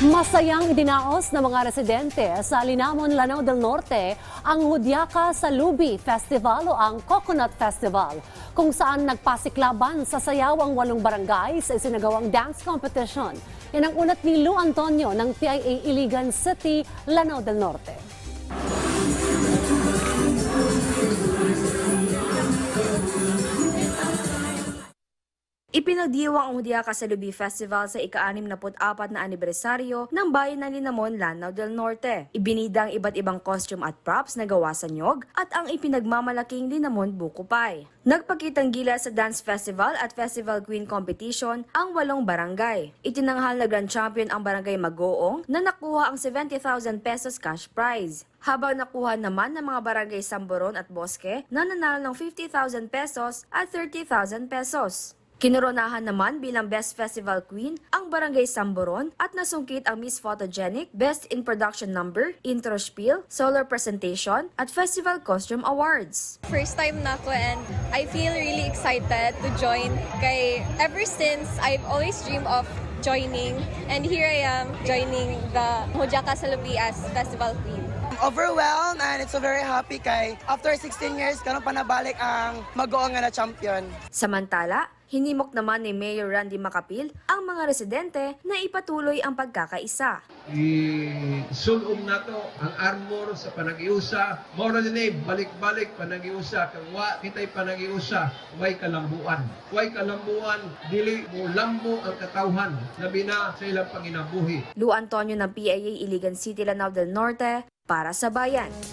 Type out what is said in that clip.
Masayang idinaos ng mga residente sa Linamon, Lanao del Norte ang Hudyaka sa Lubi Festival o ang Coconut Festival kung saan nagpasiklaban sa sayaw ang walong barangay sa isinagawang dance competition. Yan ang ulat ni Lou Antonio ng PIA Iligan City, Lanao del Norte. Ipinagdiwang ang Hudyaka sa Lubi Festival sa ika-64 na anibersaryo ng bayan ng Linamon, Lanao del Norte. Ibinida ang iba't ibang costume at props na gawa sa nyog at ang ipinagmamalaking Linamon Buko Pie. Nagpakitang gila sa dance festival at festival queen competition ang walong barangay. Itinanghal na grand champion ang barangay Magoong na nakuha ang 70,000 pesos cash prize. Habang nakuha naman ng mga barangay Samboron at Bosque na nanalo ng 50,000 pesos at 30,000 pesos. Kinoronahan naman bilang Best Festival Queen ang Barangay Samboron at nasungkit ang Miss Photogenic, Best in Production Number, Intro Spiel, Solar Presentation at Festival Costume Awards. First time na ako and I feel really excited to join. Kay ever since I've always dreamed of joining and here I am joining the Hojaka Salabi as Festival Queen. overwhelmed and it's so very happy kay after 16 years karon pa nabalik ang mag-oo nga na champion. Samantala, hinimok naman ni Mayor Randy Macapil ang mga residente na ipatuloy ang pagkakaisa. isulom nato ang armor sa panagiusa. Mora din balik-balik panagiusa. Kang wa kitay panagiusa. Way kalambuan. Way kalambuan dili mo lambo ang katawhan. Labi na sa ilang panginabuhi. Lu Antonio ng PIA Iligan City, Lanao del Norte para sa Bayan.